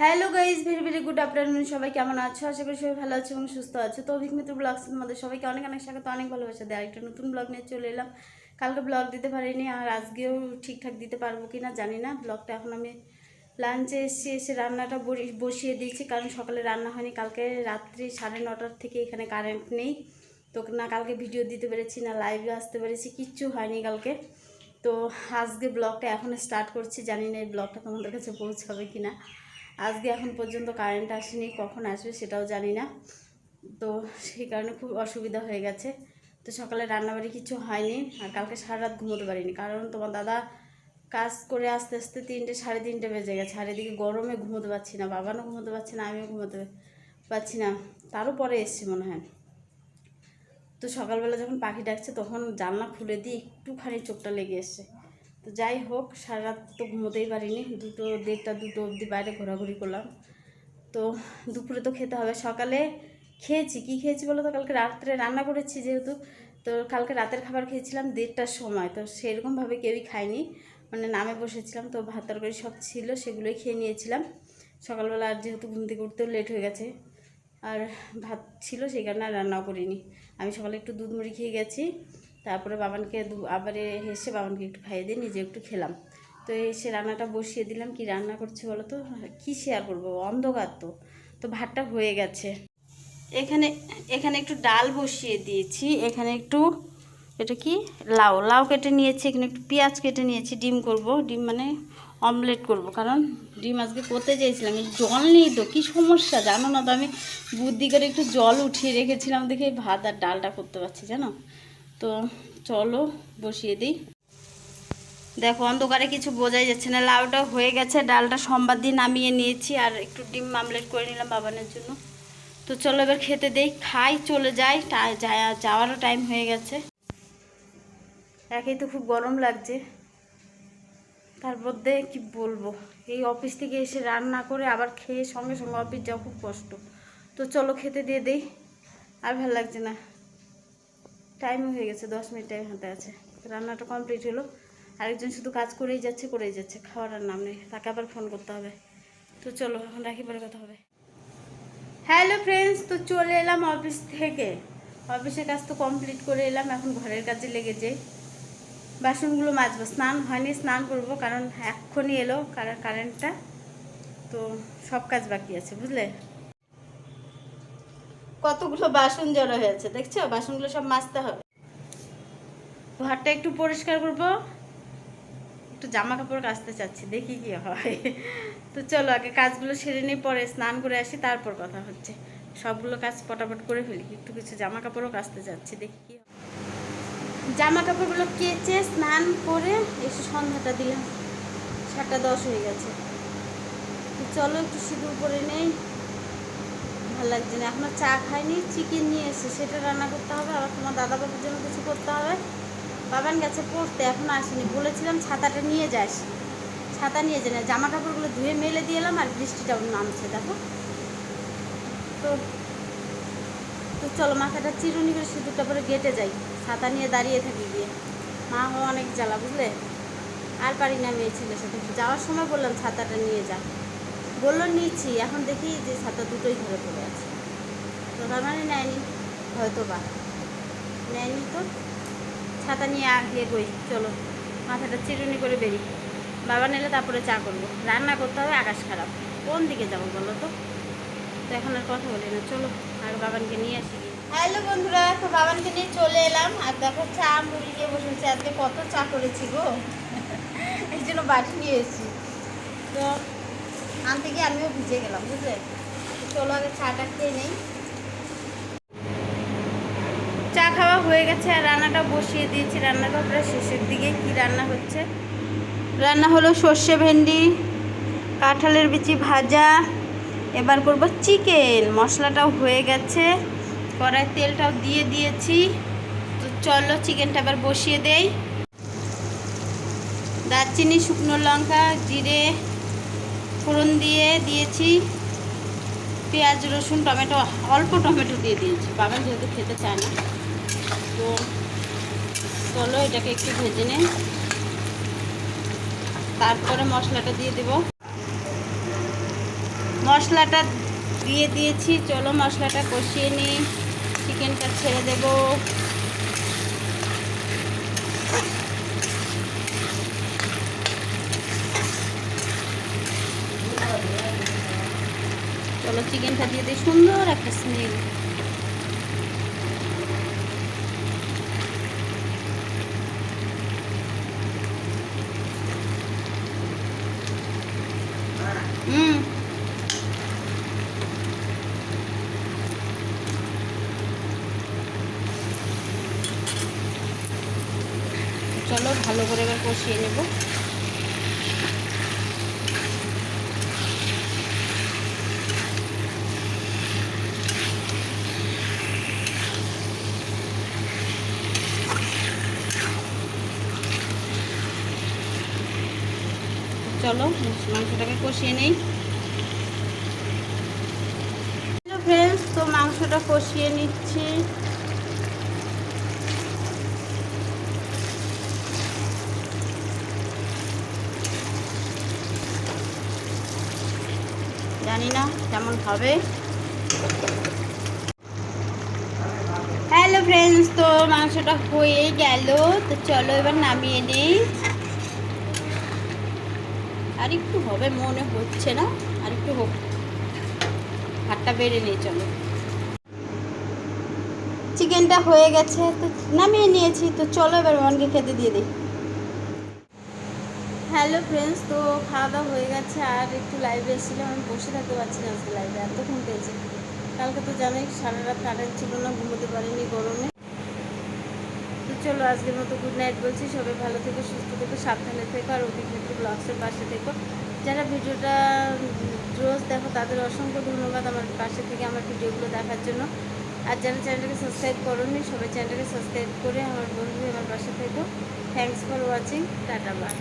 Hello guys very very good afternoon সবাই কেমন আছো? আশা করি সবাই ভালো আছে এবং সুস্থ আছে। তো অভিক মিত্র ব্লগস তোমাদের সবাইকে অনেক অনেক স্বাগত, অনেক ভালোবাসা। দেয় আরেকটা নতুন ব্লগ নিয়ে চলে এলাম। কালকে ব্লগ দিতে পারিনি, আর আজকেও ঠিকঠাক দিতে পারব কি না জানি না। ব্লগটা এখন আমি লাঞ্চে এসে এসে রান্নাটা বসিয়ে দিয়েছি, কারণ সকালে রান্না হয়নি। কালকে রাত্রি সাড়ে নটার থেকে এখানে কারেন্ট নেই। তো না, কালকে ভিডিও দিতে পেরেছি, না লাইভে আসতে পেরেছি, কিচ্ছু হয়নি কালকে। তো আজকে ব্লগটা এখন স্টার্ট করছি। জানি না এই ব্লগটা তোমাদের কাছে পৌঁছাবে কি না আজকে এখন পর্যন্ত কারেন্ট আসেনি, কখন আসবে সেটাও জানি না। তো সেই কারণে খুব অসুবিধা হয়ে গেছে। তো সকালে রান্নাবাড়ি কিছু হয়নি আর কালকে সারা রাত ঘুমোতে পারিনি। কারণ তোমার দাদা কাজ করে আস্তে আস্তে তিনটে, সাড়ে তিনটে বেজে গেছে। আর এদিকে গরমে ঘুমোতে পারছি না, বাবানও ঘুমোতে পারছে না, আমিও ঘুমোতে পারছি না। তারও পরে এসছি মনে হয়। তো সকালবেলা যখন পাখি ডাকছে তখন জানলা খুলে দিয়ে একটুখানি চোখটা লেগে এসছে। তো যাই হোক সারা রাত তো ঘুমোতেই পারিনি। দুটো, দেড়টা, দুটো অবধি বাইরে ঘোরাঘুরি করলাম। তো দুপুরে তো খেতে হবে। সকালে খেয়েছি। কি খেয়েছি বলো তো? কালকে রাত্রে রান্না করেছি যেহেতু। তো কালকে রাতের খাবার খেয়েছিলাম দেড়টার সময়। তো সেরকমভাবে কেউই খায়নি। মানে নামে বসেছিলাম। তো ভাত তরকারি সব ছিল, সেগুলোই খেয়ে নিয়েছিলাম। সকালবেলা আর যেহেতু ঘুম থেকে উঠতেও লেট হয়ে গেছে। আর ভাত ছিল, সেই কারণে রান্নাও করিনি। আমি সকালে একটু দুধ মুড়ি খেয়ে গেছি। তারপরে বাবানকে আবার এসে বাবানকে একটু খাইয়ে দিয়ে নিজে একটু খেলাম। তো এসে রান্নাটা বসিয়ে দিলাম। কি রান্না করছে বলো তো? কী শেয়ার করব? অন্ধকার তো। তো ভাতটা হয়ে গেছে। এখানে এখানে একটু ডাল বসিয়ে দিয়েছি। এখানে একটু, এটা কি? লাউ। লাউ কেটে নিয়েছি। এখানে একটু পেঁয়াজ কেটে নিয়েছি। ডিম করব। ডিম মানে অমলেট করব। কারণ ডিম আজকে করতে চেয়েছিলাম জল নেই তো। কী সমস্যা? জানো না তো আমি বুদ্ধি করে একটু জল উঠিয়ে রেখেছিলাম দেখে ভাত আর ডালটা করতে পারছি, জানো? তো চলো বসিয়ে দিই। দেখো অন্ধকারে কিছু বোঝাই যাচ্ছে না, লাউটা হয়ে গেছে, ডালটা সোমবার দিন নামিয়ে নিয়েছি আর একটু ডিম আমলেট করে নিলাম বাবানের জন্য। তো চলো এবার খেতে দেই, খাই, চলে যাই যাওয়ারও টাইম হয়ে গেছে। একেই তো খুব গরম লাগছে। তার মধ্যে কি বলব, এই অফিস থেকে এসে রান্না করে আবার খেয়ে সঙ্গে সঙ্গে অফিস যাওয়া খুব কষ্ট। তো চলো খেতে দিয়ে দেই, আর ভালো লাগছে না। টাইমও হয়ে গেছে, দশ মিনিট টাইম হাতে আছে। রান্নাটা কমপ্লিট হলো। আরেকজন শুধু কাজ করেই যাচ্ছে করেই যাচ্ছে। খাওয়ার আর নাম নেই। তাকে আবার ফোন করতে হবে। তো চলো, এখন রাখি পরে কথা হবে। হ্যালো ফ্রেন্ডস তো চলে এলাম অফিস থেকে। অফিসের কাজ তো কমপ্লিট করে এলাম। এখন ঘরের কাজে লেগে যাই। বাসনগুলো মাজবো। স্নান হয়নি, স্নান করব। কারণ এক্ষুনি এলো কার- কারেন্টটা তো সব কাজ বাকি আছে, বুঝলে? কতগুলো বাসন জড়ো হয়েছে, দেখছ? বাসনগুলো সব মাজতে হবে। ঘরটা একটু পরিষ্কার করব। একটু জামা কাপড় কাচতে চাচ্ছি, দেখি কি হয়। তো চলো, আগে কাজগুলো সেরে নিয়ে পরে স্নান করে আসি, তারপর কথা হচ্ছে। সবগুলো কাজ পটাপট করে ফেলি, একটু কিছু জামা কাপড়ও কাচতে চাচ্ছি, দেখি কি জামা কাপড়গুলো কেচে স্নান করে এসে সন্ধ্যাটা দিলাম। সাতটা দশ হয়ে গেছে। চলো, একটু সিঁদুর করে নেই। ভালো লাগছে না। এখনও চা খাইনি চিকেন নিয়ে এসে সেটা রান্না করতে হবে, আবার তোমার দাদা বাবুর জন্য কিছু করতে হবে। বাবান গেছে পড়তে, এখনও আসেনি। বলেছিলাম ছাতাটা নিয়ে যাস। ছাতা নিয়ে যাই না। জামা কাপড়গুলো ধুয়ে মেলে দিয়ে এলাম আর বৃষ্টিটাও নামছে, দেখো। তো তো চলো, মাথাটা চিরুনি করে সিঁদুরটা পরে গেটে যাই। ছাতা নিয়ে দাঁড়িয়ে থাকি গিয়ে। মা হো অনেক জ্বালা, বুঝলে? আর পারি না মেয়ে ছেলের সাথে। যাওয়ার সময় বললাম ছাতাটা নিয়ে যা। বলল, নিচ্ছি। এখন দেখি যে ছাতা দুটোই ঘরে পড়ে আছে। তো তার মানে নেয়নি হয়তো বা নেয়নি তো। ছাতা নিয়ে আগে গই চলো, মাথাটা চিরুনি করে বেরি। বাবা নিলে তারপরে চা করব। রান্না করতে হবে, আকাশ খারাপ। কোন দিকে যাব বলো তো? তো এখন আর কথা বলি না, চলো, আর বাবানকে নিয়ে আসি। হ্যালো বন্ধুরা, তো বাবানকে নিয়ে চলে এলাম। আর দেখো, চা মুড়ি নিয়ে বসেছি আজকে কত চা করেছি গো। এই জন্য বাটি নিয়ে এসেছি। তো আনতে গিয়ে আমিও ভিজে গেলাম, বুঝলে? চলো আগে চাটা খেয়ে নেই। চা খাওয়া হয়ে গেছে, আর রান্নাটা বসিয়ে দিয়েছি। রান্নাটা প্রায় শেষের দিকে কি রান্না হচ্ছে? রান্না হলো সর্ষে ভেন্ডি, কাঁঠালের বিচি ভাজা, এবার করব চিকেন। মশলাটাও হয়ে গেছে কড়াই তেলটাও দিয়ে দিয়েছি। তো চলো চিকেনটা এবার বসিয়ে দেই। দারচিনি, শুকনো লঙ্কা, জিরে ফোড়ন দিয়ে দিয়েছি। পেঁয়াজ, রসুন, টমেটো, অল্প টমেটো দিয়ে দিয়েছি। বাবা যেহেতু খেতে চায় না, তো চলো এটাকে একটু ভেজে নে। তারপরে মশলাটা দিয়ে দেবো। মশলাটা দিয়ে দিয়েছি। চলো মশলাটা কষিয়ে নিই চিকেনটা ছেড়ে দেব। চিকেনটা দিয়ে দিই সুন্দর একটা স্মেল চলো ভালো করে এবার কষিয়ে নেব। চলো, মাংসটাকে কষিয়ে নেই। ফ্রেন্ডস তো মাংসটা কষিয়ে নিচ্ছি। জানি না কেমন হবে। হ্যালো ফ্রেন্ডস তো মাংসটা হয়ে গেল, তো চলো এবার নামিয়ে নেই। আর একটু হবে, মনে হচ্ছে না। আর একটু হোক। ভাতটা বেড়ে নেই, চলো। চিকেনটা হয়ে গেছে, তো নামিয়ে নিয়েছি। তো চলো এবার মনকে খেতে দিয়ে দিই। হ্যালো ফ্রেন্ডস তো খাওয়া দাওয়া হয়ে গেছে। আর একটু লাইভে এসেছিলাম, আমি বসে থাকতে পারছি না আজকে লাইভে এতক্ষণ পেয়েছি। কালকে তো জানোই, সারা রাত কারেন্ট ছিল না, ঘুমোতে পারিনি গরমে। চলো, আজকের মতো গুড নাইট বলছি। সবাই ভালো থেকো, সুস্থ থেকো, সাবধানে থেকো, আর অভিনেত্রী ব্লগসের পাশে থেকো। যারা ভিডিওটা রোজ দেখো, তাদের অসংখ্য ধন্যবাদ আমার পাশে থেকে আমার ভিডিওগুলো দেখার জন্য। আর যারা চ্যানেলটাকে সাবস্ক্রাইব করোনি, সবাই চ্যানেলটাকে সাবস্ক্রাইব করে আমার বন্ধু আমার পাশে থেকো। Thanks for watching tata bye